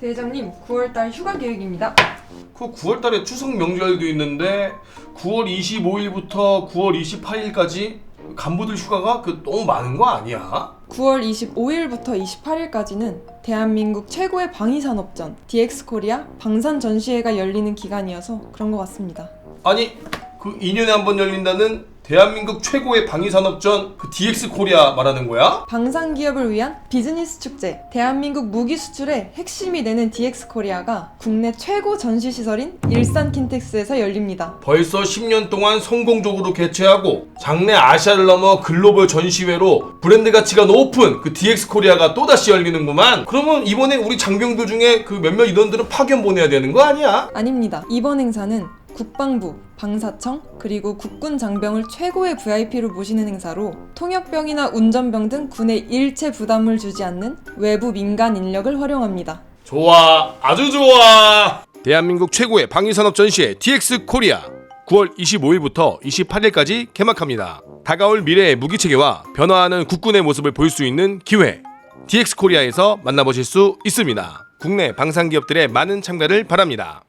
대장님, 9월달 휴가 계획입니다. 그 9월달에 추석 명절도 있는데 9월 25일부터 9월 28일까지 간부들 휴가가 그 너무 많은 거 아니야? 9월 25일부터 28일까지는 대한민국 최고의 방위산업전 DX 코리아 방산 전시회가 열리는 기간이어서 그런 것 같습니다. 아니 그 2년에 한 번 열린다는 대한민국 최고의 방위산업전 그 DX 코리아 말하는 거야? 방산 기업을 위한 비즈니스 축제, 대한민국 무기 수출의 핵심이 되는 DX 코리아가 국내 최고 전시 시설인 일산 킨텍스에서 열립니다. 벌써 10년 동안 성공적으로 개최하고 장래 아시아를 넘어 글로벌 전시회로 브랜드 가치가 높은 그 DX 코리아가 또다시 열리는구만. 그러면 이번에 우리 장병들 중에 그 몇몇 인원들은 파견 보내야 되는 거 아니야? 아닙니다. 이번 행사는 국방부, 방사청, 그리고 국군 장병을 최고의 VIP로 모시는 행사로 통역병이나 운전병 등 군에 일체 부담을 주지 않는 외부 민간 인력을 활용합니다. 좋아, 아주 좋아. 대한민국 최고의 방위산업 전시회 DX 코리아 9월 25일부터 28일까지 개막합니다. 다가올 미래의 무기 체계와 변화하는 국군의 모습을 볼 수 있는 기회. DX 코리아에서 만나보실 수 있습니다. 국내 방산 기업들의 많은 참가를 바랍니다.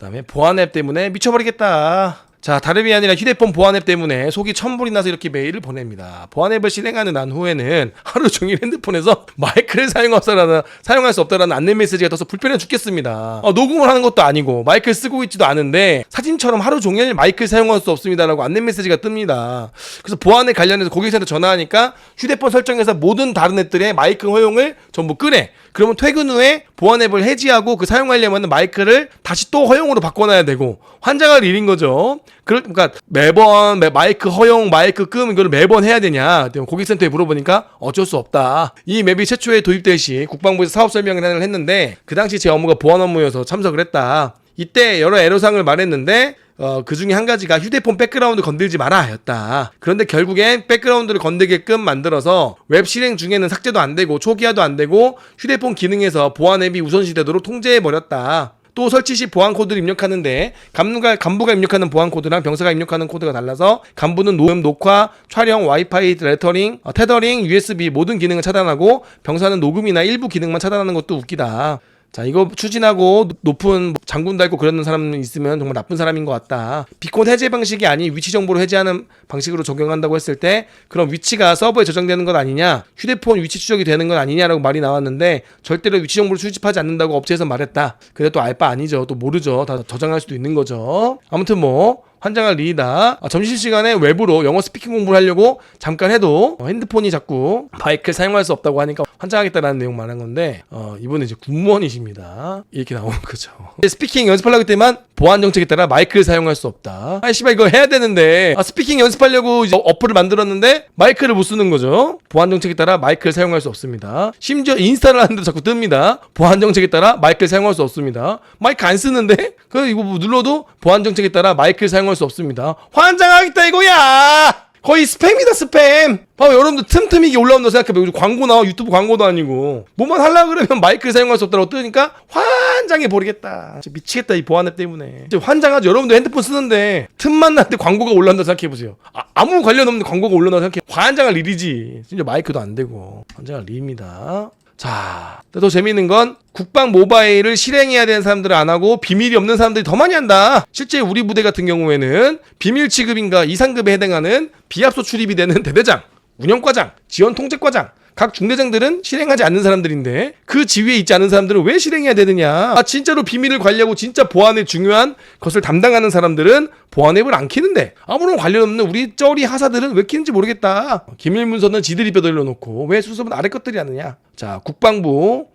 그다음에 보안 앱 때문에 미쳐버리겠다. 자, 다름이 아니라 휴대폰 보안 앱 때문에 속이 천불이 나서 이렇게 메일을 보냅니다. 보안 앱을 실행하는 난 후에는 하루 종일 핸드폰에서 마이크를 사용하서라는 사용할 수 없다라는 안내 메시지가 떠서 불편해 죽겠습니다. 어, 녹음을 하는 것도 아니고 마이크를 쓰고 있지도 않은데 사진처럼 하루 종일 마이크를 사용할 수 없습니다라고 안내 메시지가 뜹니다. 그래서 보안에 관련해서 고객센터 전화하니까 휴대폰 설정에서 모든 다른 앱들의 마이크 허용을 전부 끄래. 그러면 퇴근 후에 보안 앱을 해지하고 그 사용하려면 마이크를 다시 또 허용으로 바꿔놔야 되고 환장을 일인 거죠. 그러니까 매번 매- 마이크 허용, 마이크 끔 이걸 매번 해야 되냐? 고객센터에 물어보니까 어쩔 수 없다. 이 맵이 최초에 도입될 시 국방부에서 사업 설명을 했는데 그 당시 제 업무가 보안 업무여서 참석을 했다. 이때 여러 애로사항을 말했는데 어, 그 중에 한 가지가 휴대폰 백그라운드 건들지 마라 였다. 그런데 결국엔 백그라운드를 건들게끔 만들어서 웹 실행 중에는 삭제도 안 되고 초기화도 안 되고 휴대폰 기능에서 보안 앱이 우선시되도록 통제해 버렸다. 또 설치 시 보안 코드를 입력하는데 간부가 간부가 입력하는 보안 코드랑 병사가 입력하는 코드가 달라서 간부는 녹음, 녹화, 촬영, 와이파이, 레터링, 어, 테더링, USB 모든 기능을 차단하고 병사는 녹음이나 일부 기능만 차단하는 것도 웃기다. 자 이거 추진하고 노- 높은 장군 달고 그러는 사람 있으면 정말 나쁜 사람인 것 같다. 비콘 해제 방식이 아닌 위치 정보로 해제하는 방식으로 적용한다고 했을 때 그럼 위치가 서버에 저장되는 것 아니냐, 휴대폰 위치 추적이 되는 건 아니냐라고 말이 나왔는데 절대로 위치 정보를 수집하지 않는다고 업체에서 말했다. 근데 또 알 바 아니죠. 또 모르죠. 다 저장할 수도 있는 거죠. 아무튼 뭐 환장할 일이다. 아, 점심시간에 외부로 영어 스피킹 공부를 하려고 잠깐 해도 어, 핸드폰이 자꾸 마이크를 사용할 수 없다고 하니까 환장하겠다라는 내용 말한 건데 어, 이분은 이제 군무원이십니다. 이렇게 나오는 거죠. 스피킹 연습하려고 때만 보안 정책에 따라 마이크를 사용할 수 없다. 아 씨발 이거 해야 되는데 아, 스피킹 연습하려고 이제 어플을 만들었는데 마이크를 못 쓰는 거죠. 보안 정책에 따라 마이크를 사용할 수 없습니다. 심지어 인스타를 하는데도 자꾸 뜹니다. 보안 정책에 따라 마이크를 사용할 수 없습니다. 마이크 안 쓰는데 그 이거 뭐 눌러도 보안 정책에 따라 마이크를 사용할 수 없습니다. 환장하겠다 이거야. 거의 스팸이다 스팸. 봐봐 여러분들 틈틈이 이게 올라온다 생각해봐. 요즘 광고 나와 유튜브 광고도 아니고 뭐만 하려 그러면 마이크를 사용할 수 없다고 뜨니까 환장해 버리겠다. 진짜 미치겠다 이 보안 앱 때문에. 환장하죠. 여러분들 핸드폰 쓰는데 틈만 날때 광고가 올라온다 생각해 보세요. 아, 무 관련 없는 광고가 올라온다 생각해. 환장할 일이지. 진짜 마이크도 안 되고 환장할 일입니다. 자, 또 재미있는 건 국방 모바일을 실행해야 되는 사람들은 안 하고 비밀이 없는 사람들이 더 많이 한다. 실제 우리 부대 같은 경우에는 비밀 취급인가 이상급에 해당하는 비합소 출입이 되는 대대장, 운영과장, 지원 통제과장, 각 중대장들은 실행하지 않는 사람들인데 그 지위에 있지 않은 사람들은 왜 실행해야 되느냐? 아 진짜로 비밀을 관리하고 진짜 보안에 중요한 것을 담당하는 사람들은 보안 앱을 안 키는데 아무런 관련 없는 우리 쩌리 하사들은 왜 키는지 모르겠다. 기밀 문서는 지들이 빼돌려 놓고 왜 수습은 아래 것들이 하느냐? 자 국방부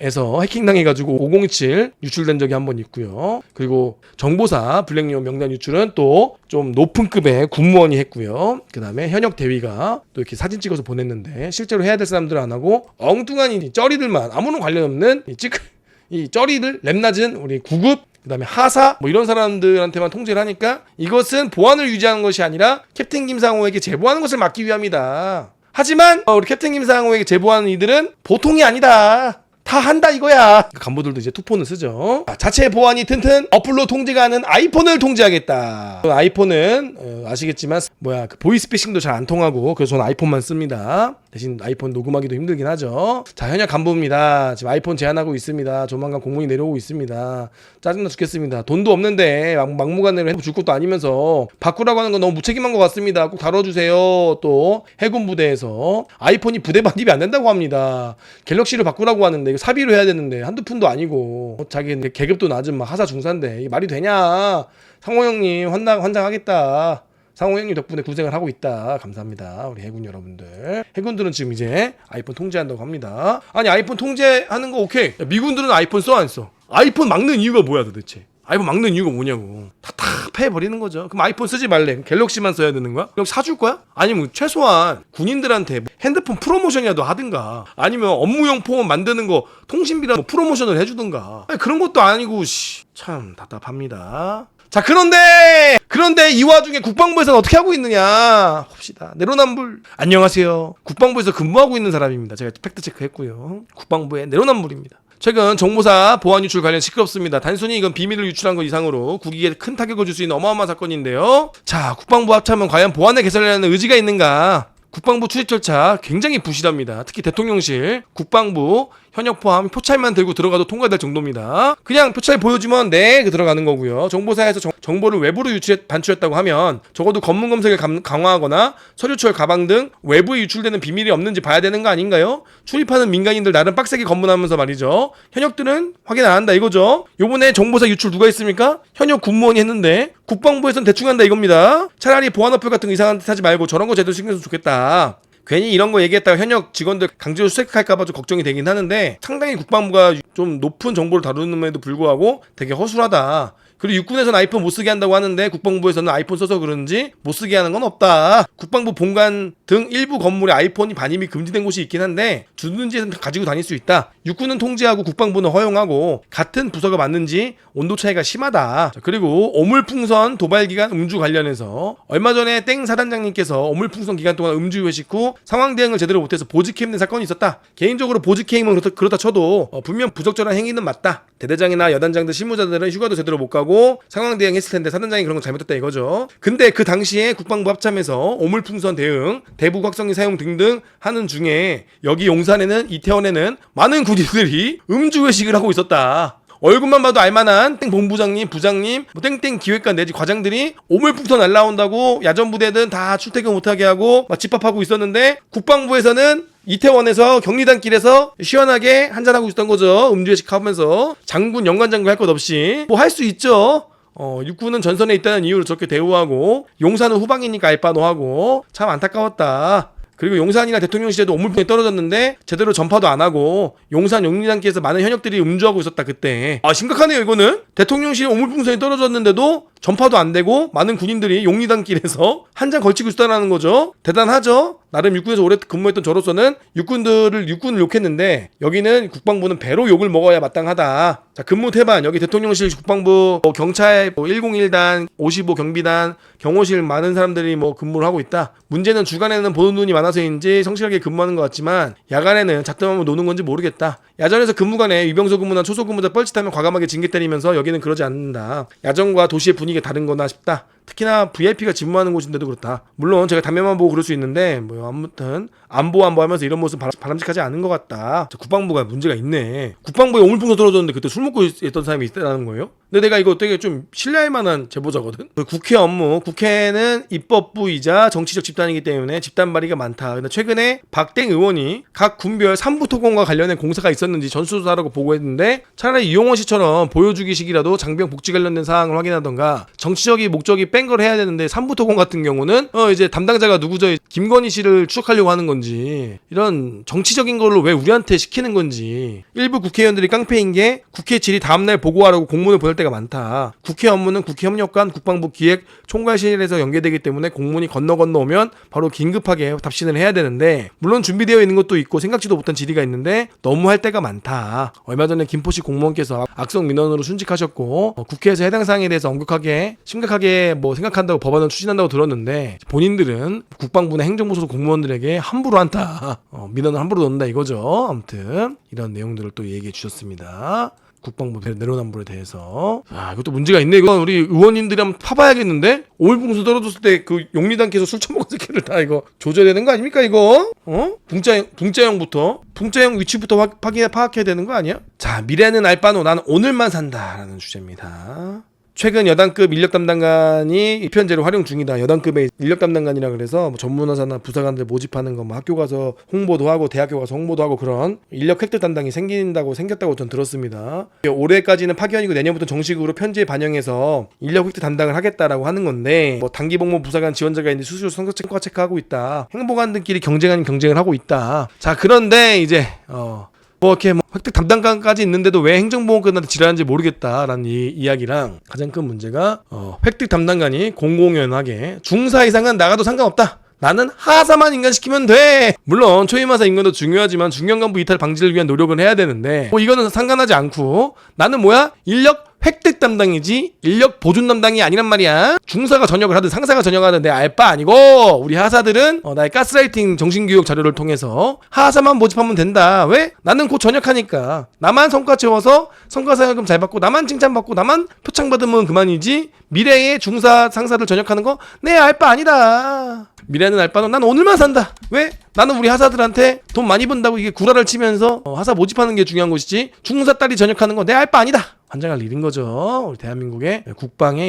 에서 해킹당해가지고 5027 유출된 적이 한 번 있고요. 그리고 정보사 블랙리온 명단 유출은 또 좀 높은 급의 군무원이 했고요. 그 다음에 현역 대위가 또 이렇게 사진 찍어서 보냈는데 실제로 해야 될 사람들은 안 하고 엉뚱한 이 쩌리들만 아무런 관련 없는 이 찌, 이 쩌리들 랩낮은 우리 구급 그다음에 하사 뭐 이런 사람들한테만 통제를 하니까 이것은 보안을 유지하는 것이 아니라 캡틴 김상호에게 제보하는 것을 막기 위함이다. 하지만 어, 우리 캡틴 김상호에게 제보하는 이들은 보통이 아니다. 다 한다 이거야. 간부들도 이제 투폰을 쓰죠. 자, 자체 보안이 튼튼 어플로 통제가 하는 아이폰을 통제하겠다. 아이폰은 어, 아시겠지만 뭐야 그 보이스피싱도 잘 안 통하고 그래서 저는 아이폰만 씁니다. 대신 아이폰 녹음하기도 힘들긴 하죠. 자 현역 간부입니다. 지금 아이폰 제한하고 있습니다. 조만간 공문이 내려오고 있습니다. 짜증나 죽겠습니다. 돈도 없는데 막, 막무가내로 해줄 것도 아니면서 바꾸라고 하는 건 너무 무책임한 것 같습니다. 꼭 다뤄주세요. 또 해군 부대에서 아이폰이 부대 반입이 안 된다고 합니다. 갤럭시를 바꾸라고 하는데 사비로 해야 되는데 한두 푼도 아니고 어, 자기 계급도 낮은 막 하사 중사인데 이게 말이 되냐? 상호 형님 환장 환장하겠다. 상호 형님 덕분에 구생을 하고 있다. 감사합니다. 우리 해군 여러분들. 해군들은 지금 이제 아이폰 통제한다고 합니다. 아니 아이폰 통제하는 거 오케이. 야, 미군들은 아이폰 써 안 써? 아이폰 막는 이유가 뭐야 도대체? 아이폰 막는 이유가 뭐냐고. 다 탑해버리는 거죠. 그럼 아이폰 쓰지 말래. 갤럭시만 써야 되는 거야? 그럼 사줄 거야? 아니면 최소한 군인들한테 핸드폰 프로모션이라도 하든가. 아니면 업무용 폰 만드는 거 통신비라도 프로모션을 해주든가. 아니, 그런 것도 아니고, 씨. 참 답답합니다. 자, 그런데, 그런데 이 와중에 국방부에서는 어떻게 하고 있느냐. 봅시다. 내로남불. 안녕하세요. 국방부에서 근무하고 있는 사람입니다. 제가 팩트 체크 했고요. 국방부의 내로남불입니다. 최근 정보사 보안 유출 관련 시끄럽습니다. 단순히 이건 비밀을 유출한 것 이상으로 국익에 큰 타격을 줄 수 있는 어마어마한 사건인데요. 자, 국방부 합참은 과연 보안을 개선하려는 의지가 있는가? 국방부 출입 절차 굉장히 부실합니다. 특히 대통령실, 국방부, 현역 포함 표찰만 들고 들어가도 통과될 정도입니다. 그냥 표찰 보여주면 네, 그 들어가는 거고요. 정보사에서 정, 정보를 외부로 유출해 반출했다고 하면 적어도 검문 검색을 감- 강화하거나 서류철 가방 등 외부에 유출되는 비밀이 없는지 봐야 되는 거 아닌가요? 출입하는 민간인들 나름 빡세게 검문하면서 말이죠. 현역들은 확인 안 한다 이거죠. 요번에 정보사 유출 누가 했습니까? 현역 군무원이 했는데 국방부에선 대충 한다 이겁니다. 차라리 보안 어플 같은 거 이상한 짓 하지 말고 저런 거 제대로 신경 써서 좋겠다. 괜히 이런 거 얘기했다가 현역 직원들 강제로 수색할까봐 좀 걱정이 되긴 하는데 상당히 국방부가 좀 높은 정보를 다루는데도 불구하고 되게 허술하다. 그리고 육군에서는 아이폰 못 쓰게 한다고 하는데 국방부에서는 아이폰 써서 그런지 못 쓰게 하는 건 없다. 국방부 본관 등 일부 건물에 아이폰이 반입이 금지된 곳이 있긴 한데 주는지는 가지고 다닐 수 있다. 육군은 통제하고 국방부는 허용하고 같은 부서가 맞는지 온도 차이가 심하다. 자, 그리고 오물풍선 도발 기간 음주 관련해서 얼마 전에 땡 사단장님께서 오물풍선 기간 동안 음주 회식 후 상황 대응을 제대로 못해서 보직 해임된 사건이 있었다. 개인적으로 보직 해임은 그렇다, 그렇다 쳐도 어, 분명 부적절한 행위는 맞다. 대대장이나 여단장들 실무자들은 휴가도 제대로 못 가고 상황 대응했을 텐데 사단장이 그런 거 잘못했다 이거죠. 근데 그 당시에 국방부 합참에서 오물풍선 대응, 대북 확성기 사용 등등 하는 중에 여기 용산에는 이태원에는 많은 군인들이 음주 회식을 하고 있었다. 얼굴만 봐도 알만한 땡 본부장님, 부장님, 뭐 땡땡 기획관 내지 과장들이 오물풍선 날라온다고 야전 부대든 다 출퇴근 못하게 하고 막 집합하고 있었는데 국방부에서는 이태원에서 격리단 길에서 시원하게 한잔하고 있었던 거죠. 음주회식 하면서 장군, 연관장군 할 것 없이 뭐 할 수 있죠. 어, 육군은 전선에 있다는 이유로 저렇게 대우하고 용산은 후방이니까 알바노하고 참 안타까웠다. 그리고 용산이나 대통령실에도 오물풍이 떨어졌는데 제대로 전파도 안 하고 용산 용리단길에서 많은 현역들이 음주하고 있었다 그때. 아 심각하네요 이거는. 대통령실 오물풍선이 떨어졌는데도 전파도 안 되고 많은 군인들이 용리단길에서 한 장 걸치고 있다는 거죠. 대단하죠 나름 육군에서 오래 근무했던 저로서는 육군들을 육군을 욕했는데 여기는 국방부는 배로 욕을 먹어야 마땅하다. 자 근무 태반. 여기 대통령실 국방부 뭐 경찰 뭐 101단 55 경비단 경호실 많은 사람들이 뭐 근무를 하고 있다. 문제는 주간에는 보는 눈이 많아서인지 성실하게 근무하는 것 같지만 야간에는 작정하면 노는 건지 모르겠다. 야전에서 근무간에 위병소 근무나 초소 근무자 뻘짓하면 과감하게 징계 때리면서 여기는 그러지 않는다. 야전과 도시의 분위기가 다른 거나 싶다 특히나 VIP가 집무하는 곳인데도 그렇다. 물론 제가 담배만 보고 그럴 수 있는데 뭐 아무튼 안보 안보 하면서 이런 모습 바람, 바람직하지 않은 것 같다. 자, 국방부가 문제가 있네. 국방부에 오물풍선 떨어졌는데 그때 술 먹고 있, 던 사람이 있다는 거예요? 근데 내가 이거 되게 좀 신뢰할 만한 제보자거든. 그 국회 업무, 국회는 입법부이자 정치적 집단이기 때문에 집단 발의가 많다. 근데 최근에 박땡 의원이 각 군별 3부 토건과 관련된 공사가 있었는지 전수조사라고 보고했는데 차라리 이용원 씨처럼 보여주기식이라도 장병 복지 관련된 사항을 확인하던가 정치적인 목적이 뺀걸 해야 되는데 3부 토건 같은 경우는 어 이제 담당자가 누구죠? 김건희 씨를 추적하려고 하는 건지 이런 정치적인 걸로 왜 우리한테 시키는 건지 일부 국회의원들이 깡패인 게 국회 질의 다음날 보고하라고 공문을 보낼 때가 많다. 국회 업무는 국회 협력관 국방부 기획 총괄실에서 연계되기 때문에 공문이 건너 건너 오면 바로 긴급하게 답신을 해야 되는데 물론 준비되어 있는 것도 있고 생각지도 못한 질의가 있는데 너무 할 때가 많다. 얼마 전에 김포시 공무원께서 악성 민원으로 순직하셨고 어, 국회에서 해당 사항에 대해서 엄격하게 심각하게 뭐 생각한다고 법안을 추진한다고 들었는데 본인들은 국방부나 행정부 소속 공무원들에게 함부로 한다. 어, 민원을 함부로 넣는다 이거죠. 아무튼 이런 내용들을 또 얘기해 주셨습니다. 국방부 내로남불에 대해서. 아 이것도 문제가 있네. 이거 우리 의원님들이 한번 파봐야겠는데? 오일봉수 떨어졌을 때 그 용리단께서 술 처먹은 새끼를 다 이거 조져야 되는 거 아닙니까 이거? 어? 붕자형 붕자형부터 붕자형 위치부터 확, 파악해, 파악해야 되는 거 아니야? 자 미래는 알바노. 나는 오늘만 산다라는 주제입니다 최근 여단급 인력 담당관이 입현제로 활용 중이다. 여단급의 인력 담당관이라 그래서 뭐 전문화사나 부사관들 모집하는 거 뭐 학교 가서 홍보도 하고 대학교 가서 홍보도 하고 그런 인력 획득 담당이 생긴다고 생겼다고 전 들었습니다. 올해까지는 파견이고 내년부터 정식으로 편지에 반영해서 인력 획득 담당을 하겠다라고 하는 건데 뭐 단기 복무 부사관 지원자가 있는데 수수료 체크가 체크하고 있다. 행보관들끼리 경쟁 아닌 경쟁을 하고 있다. 자 그런데 이제 어. 뭐 이렇게 뭐 획득 담당관까지 있는데도 왜 행정보건관한테 지랄하는지 모르겠다라는 이 이야기랑 가장 큰 문제가 어, 획득 담당관이 공공연하게 중사 이상은 나가도 상관없다. 나는 하사만 인간시키면 돼. 물론 초임하사 인간도 중요하지만 중견 간부 이탈 방지를 위한 노력은 해야 되는데 뭐 이거는 상관하지 않고 나는 뭐야 인력 획득 담당이지 인력 보존 담당이 아니란 말이야. 중사가 전역을 하든 상사가 전역을 하든 내 알바 아니고 우리 하사들은 어, 나의 가스라이팅 정신교육 자료를 통해서 하사만 모집하면 된다. 왜? 나는 곧 전역하니까 나만 성과 채워서 성과사연금 잘 받고 나만 칭찬받고 나만 표창 받으면 그만이지 미래의 중사 상사들 전역하는 거 내 알바 아니다. 미래는 알바는 난 오늘만 산다. 왜? 나는 우리 하사들한테 돈 많이 번다고 이게 구라를 치면서 어, 하사 모집하는 게 중요한 것이지 중사 딸이 전역하는 거 내 알바 아니다. 환장할 일인 거죠. 우리 대한민국의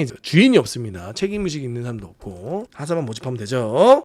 이제 주인이 없습니다. 책임의식 있는 사람도 없고 하사만 모집하면 되죠.